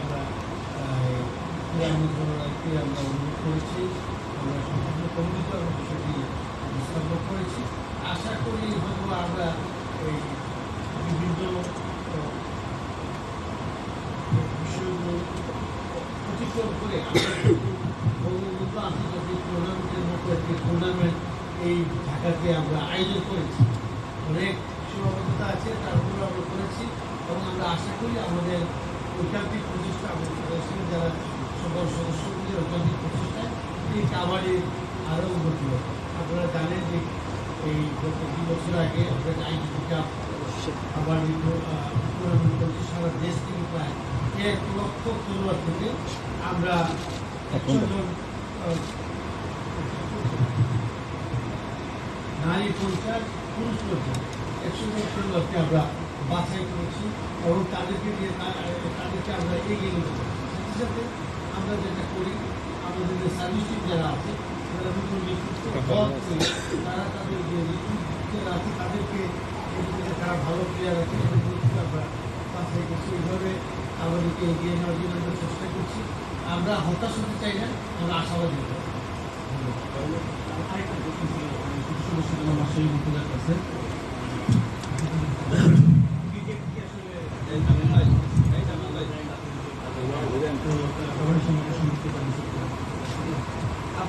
আমরা আশা করি হয়তো আমরা এই বিভিন্ন বিষয়গুলো করে আমরা আন্তর্জাতিক টুর্নামেন্টের মতো একটি টুর্নামেন্ট এই আমরা আয়োজন করেছি। অনেক সীমাবদ্ধতা আছে তারপরে আমরা করেছি এবং আমরা আশা করি আমাদের ঐকান্তিক প্রচেষ্টা আমাদের যারা সকল সদস্যগুলির ঐকান্তিক প্রচেষ্টায় এই কাবাডির আরও উন্নতি হবে। আপনারা জানেন যে এই গত দুই বছর আগে আমরা আইডিপি কাপ কাবাডি টুর্নামেন্ট করেছি সারা দেশ থেকে প্রায় এক লক্ষ খেলোয়াড় থেকে আমরা একশো জন নারী পঞ্চাশ পুরুষ পঞ্চাশ একশো জন খেলোয়াড়কে আমরা বাছাই করেছি এবং তাদেরকে দিয়ে তাদেরকে আমরা এগিয়ে নিতে পারি সাথে সাথে আমরা যেটা করি আমাদের যে সার্ভিস যারা আছে যারা নতুন তারা তাদের যে যারা আছে তাদেরকে তারা ভালো প্লেয়ার আছে আমরা বাছাই করছি। এইভাবে আমাদেরকে এগিয়ে নেওয়ার জন্য আমরা চেষ্টা করছি। আমরা হতাশ হতে চাই না আমরা আশাবাদী। হতে আরেকটা প্রশ্ন ছিল কিছু আমার মুখোদার কাছে ক্রিকেট কি আসলে তো কাবাডি সম্পর্কে সংযুক্ত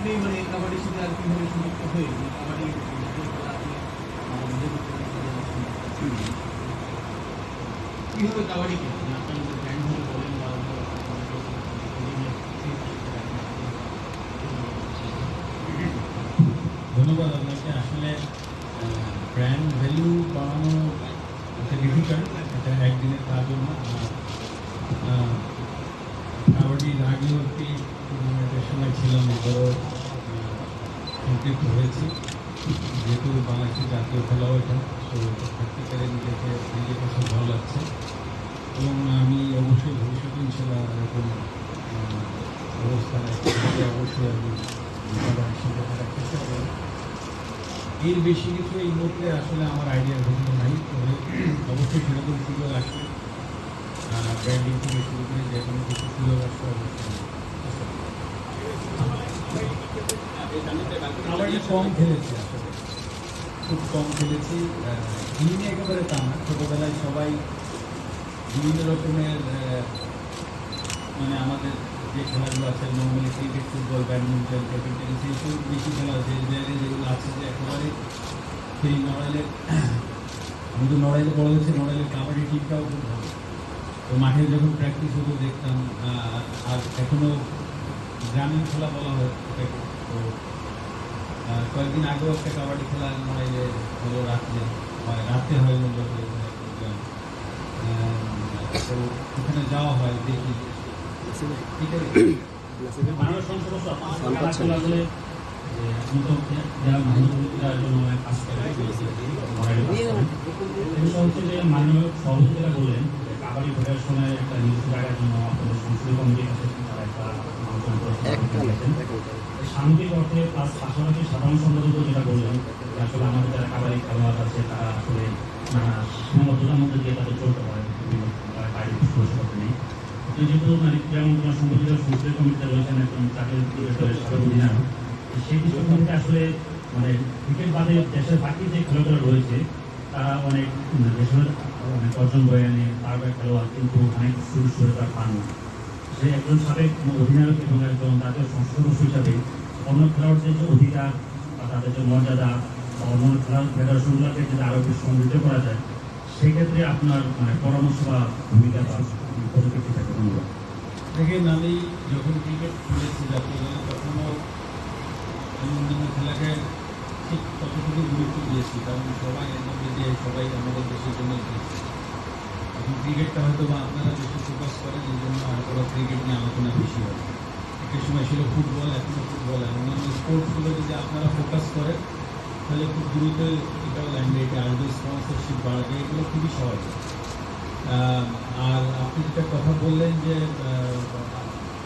আপনি মানে কাবাডির সাথে আর কীভাবে সংযুক্ত হয়ে মানে কাবাডি যে খেলা আপনি আহ, নিজে করতে পারছেন? কীভাবে কাবাডিকে মানে আপনার যে ব্র্যান্ড হলে বলেন বা অন্য ধন্যবাদ আপনাকে আসলে ব্র্যান্ড ভ্যালু বাড়ানো এটা ডিফিকাল্ট এটা একদিনের কাজও না আর, আহ, কাবাডির আগেও একটি টুর্নামেন্টের সময় ছিলাম এবারও সম্পৃক্ত হয়েছি। যেহেতু বাংলাদেশের জাতীয় খেলাও এটা তো পেরে নিজেকে নিজেকে খুব ভালো লাগছে। এবং আমি অবশ্যই ভবিষ্যতে ইনশাল্লাহ এরকম অবস্থায় অবশ্যই আমি এর বেশি কিছু এই মুহূর্তে আসলে আমার আইডিয়ার ভিতরে নাই। তবে অবশ্যই সেরকম সুযোগ আসবে। ব্র্যান্ডিং থেকে শুরু করে যে কোনো কিছু সুযোগ আসবে, অবশ্যই কাবাডি কম খেলেছি খুব কম খেলেছি। ইনি একেবারে তা না। ছোটোবেলায় সবাই বিভিন্ন রকমের মানে আমাদের যে খেলাগুলো আছে normally cricket football badminton table tennis এইসব বেশি খেলা আছে। জায়গায় যেগুলো আছে যে একেবারে সেই নড়াইলের আমি তো নড়াইলে বড় হয়েছে নড়াইলের কাবাডি টিমটাও খুব ভালো। তো মাঠে যখন প্র্যাকটিস হতো দেখতাম আর এখনও গ্রামীণ খেলা বলা হয় তো কয়েকদিন আগেও একটা কাবাডি খেলা নড়াইলে হলো রাত্রে হয়, রাতে হয় মূলত তো ওখানে যাওয়া হয়, দেখি। ঠিক আছে? যে যে যে কমিটির কাছে তারা একটা অর্থে প্লাস পাশাপাশি সাধারণ সম্পাদক যেটা বললেন আসলে আমাদের যারা কাবাডি খেলোয়াড় আছে, তারা আসলে সীমাবদ্ধতার মধ্যে দিয়ে তাদের চলতে নেই যেহেতু মানে ক্রীড়া সম্পর্কিত সংসদীয় কমিটিতে রয়েছেন একজন চাকরির ডিরেক্টরের সাবেক সেই দৃষ্টিভঙ্গিতে আসলে মানে ক্রিকেট বাদে দেশের বাকি যে খেলোয়াড়রা রয়েছে, তারা অনেক মানে দেশের অনেক অর্জন বয়ে আনে পারবে খেলোয়াড়, কিন্তু অনেক সুযোগ সুবিধা পান না। সে একজন সাবেক অধিনায়ক এবং একজন জাতীয় সংসদ হিসাবে অন্য খেলোয়াড়দের যে অধিকার বা তাদের যে মর্যাদা বা অন্য খেলা ফেডারেশনগুলোকে যদি আরও বেশি সমৃদ্ধ করা যায়, সেক্ষেত্রে আপনার মানে পরামর্শ বা ভূমিকা বা পদক্ষেপ কি থাকে ধন্যবাদ। দেখেন, আমি যখন ক্রিকেট খেলেছি, জাতীয় তখনও আমি অন্যান্য খেলাকে ঠিক ততটুকু গুরুত্ব দিয়েছি, কারণ সবাই এর দিয়ে সবাই আমাদের দেশের জন্য এখন ক্রিকেটটা হয়তো বা আপনারা ফোকাস করেন এই জন্য ক্রিকেট নিয়ে আলোচনা বেশি হয় একটা সময় ছিল ফুটবল এখনও ফুটবল আর অন্যান্য স্পোর্টসগুলো যদি আপনারা ফোকাস করেন, তাহলে খুব দ্রুত এটাও ল্যান্ডেটে আসবে। স্পন্সরশিপ বাড়বে, এগুলো খুবই সহজ। আর আপনি যেটা কথা বললেন যে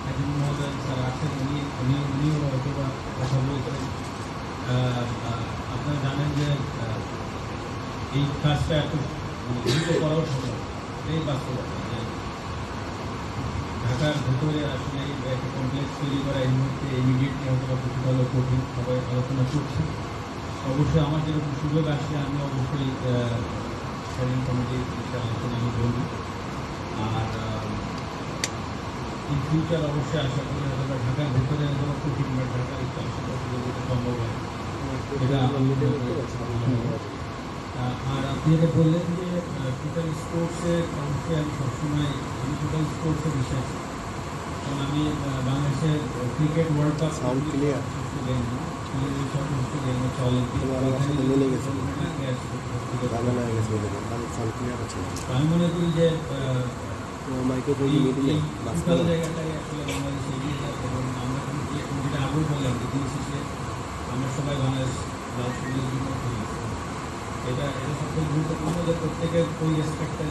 একজন মহোদয় স্যার আছেন, উনি উনি উনিও হয়তো বা কথা বলতেন আপনারা জানেন যে এই কাজটা এত দ্রুত করাও সম্ভব এই বাস্তবতা। ঢাকার ভেতরে আসলে একটা কমপ্লেক্স তৈরি করা এই মুহূর্তে ইমিডিয়েটলি হয়তো বা হলেও কঠিন সবাই আলোচনা করছে অবশ্যই আমার যেরকম সুযোগ আসলে আমি অবশ্যই স্যারিং কমিটির আলোচনা আমি বলব আর ইন ফিউচার অবশ্যই আশা করি হয়তো বা ঢাকার ভেতরে হয়তো বা কঠিন বা ঢাকার একটু আশেপাশে সম্ভব হয় এটা। আহ, আর আপনি যেটা বললেন যে টোটাল স্পোর্টসের অবশ্যই আমি সবসময় টোটাল স্পোর্টসে বিশ্বাসী কারণ আমি বাংলাদেশের cricket world cup sound clear আমি মনে করি যে মাইক্রোফোন আসলে বাংলাদেশ এগিয়ে যাচ্ছে এবং আমরা যেটা আগেও বললাম যে দিন শেষে আমরা সবাই বাংলাদেশ জন্য এটা এটা সবথেকে গুরুত্বপূর্ণ যে প্রত্যেকের ওই রেসপেক্টটা।